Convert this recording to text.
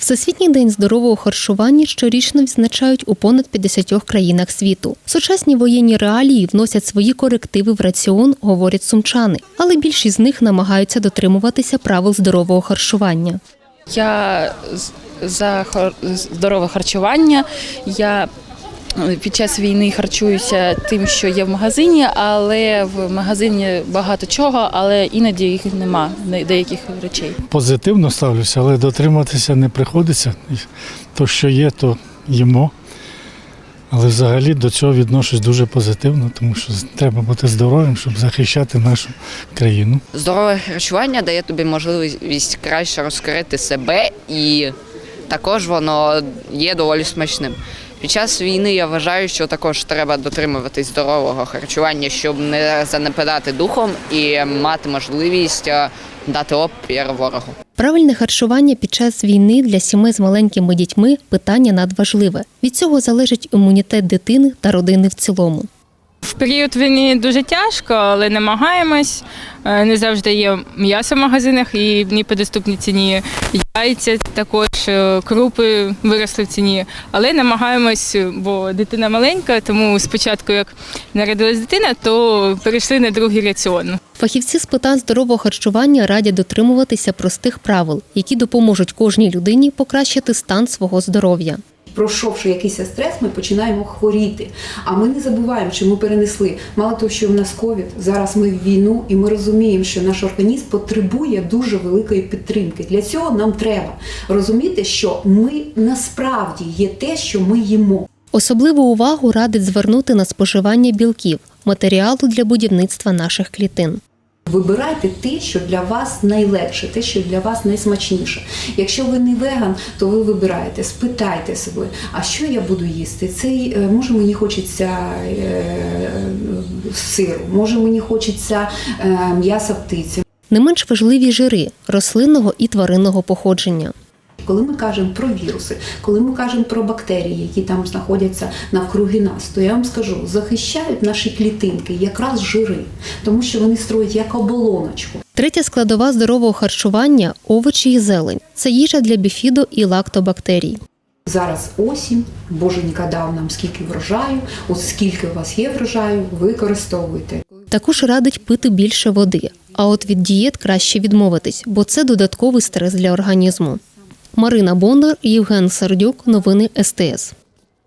Всесвітній день здорового харчування щорічно відзначають у понад 50 країнах світу. Сучасні воєнні реалії вносять свої корективи в раціон, говорять сумчани, але більшість з них намагаються дотримуватися правил здорового харчування. Я за здорове харчування. Я під час війни харчуюся тим, що є в магазині, але в магазині багато чого, але іноді їх нема деяких речей. позитивно ставлюся, але дотриматися не приходиться. То, що є, то їмо. Але взагалі до цього відношусь дуже позитивно, тому що треба бути здоровим, щоб захищати нашу країну. Здорове харчування дає тобі можливість краще розкрити себе, і також воно є доволі смачним. Під час війни я вважаю, що також треба дотримуватись здорового харчування, щоб не занепадати духом і мати можливість е, дати опір ворогу. Правильне харчування під час війни для сімей з маленькими дітьми питання надважливе. Від цього залежить імунітет дитини та родини в цілому. В період війни дуже тяжко, але намагаємось. Е, Не завжди є м'ясо в магазинах і в ній по доступній ціні. Яйця також е, крупи виросли в ціні. Але намагаємось, бо дитина маленька, тому спочатку, як народилась дитина, то перейшли на другий раціон. Фахівці з питань здорового харчування радять дотримуватися простих правил, які допоможуть кожній людині покращити стан свого здоров'я. Пройшовши якийсь стрес, ми починаємо хворіти. А ми не забуваємо, що ми перенесли. Мало того, що в нас ковід, зараз ми в війну, і ми розуміємо, що наш організм потребує дуже великої підтримки. Для цього нам треба розуміти, що ми насправді є те, що ми їмо. Особливу увагу радить звернути на споживання білків, матеріалу для будівництва наших клітин. Вибирайте те, що для вас найлегше, те, що для вас найсмачніше. Якщо ви не веган, то ви вибираєте, спитайте себе, а що я буду їсти? Цей е, може мені хочеться е, сиру, може мені хочеться е, м'яса птиці. Не менш важливі жири рослинного і тваринного походження. Коли ми кажемо про віруси, коли ми кажемо про бактерії, які там знаходяться навкруги нас, то я вам скажу, захищають наші клітинки якраз жири, тому що вони строять як оболоночку. Третя складова здорового харчування овочі і зелень. Це їжа для біфідо і лактобактерій. Зараз осінь, боженька дав нам скільки врожаю, от скільки у вас є врожаю, використовуйте. Також радить пити більше води. А от від дієт краще відмовитись, бо це додатковий стрес для організму. Марина Бондар, Євген Сердюк. Новини СТС.